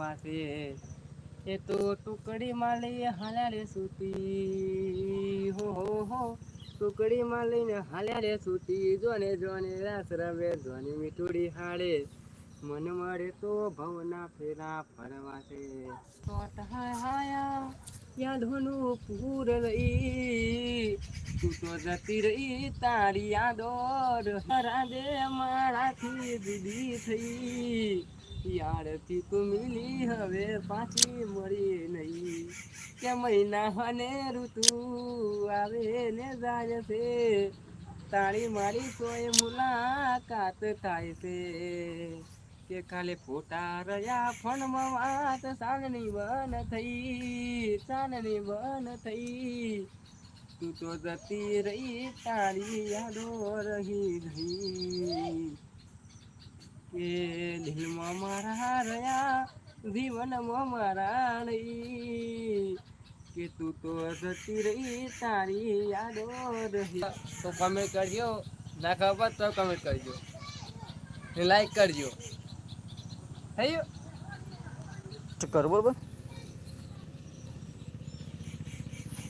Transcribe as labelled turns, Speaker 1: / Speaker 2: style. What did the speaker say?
Speaker 1: ફરવા એ તો ટુકડીમાં લઈ હાલ્યા રે સૂતી. હો હો હો. ટુકડીમાં લઈને હાલ્યા રે સૂતી. જોને જોને, રાસ રવે જોને મીઠુડી હાડે. મન મળે તો ભવના ફેરા ફરવા છે સોટ હાય હાયા, યાદોનું પૂર રહી તું તો જતી રહી તારી યાદો હરા દે મારાથી દીદી થઈ. યારથી તું મિલી હવે પાછી મળી નહીં. કે મહિના અને ઋતુ આવે ને જાય છે. તાળી મારી સોય મુલાકાત થાય છે. કે ખાલી ફોટા રહ્યા ફણમાં વાત ચાંદની બન થઈ, ચાંદની બન થઈ. તું તો જતી રહી તારી યાદો રહી ગઈ. દિલમાં મારા રહ્યા જીવનમાં મારા રહી કે તું તો જતી રહી તારી યાદો રહી. તો કમેન્ટ કરજો. ના ખબર તો કમેન્ટ કરજો. લાઈક કરજો. થયું?
Speaker 2: કર બરોબર?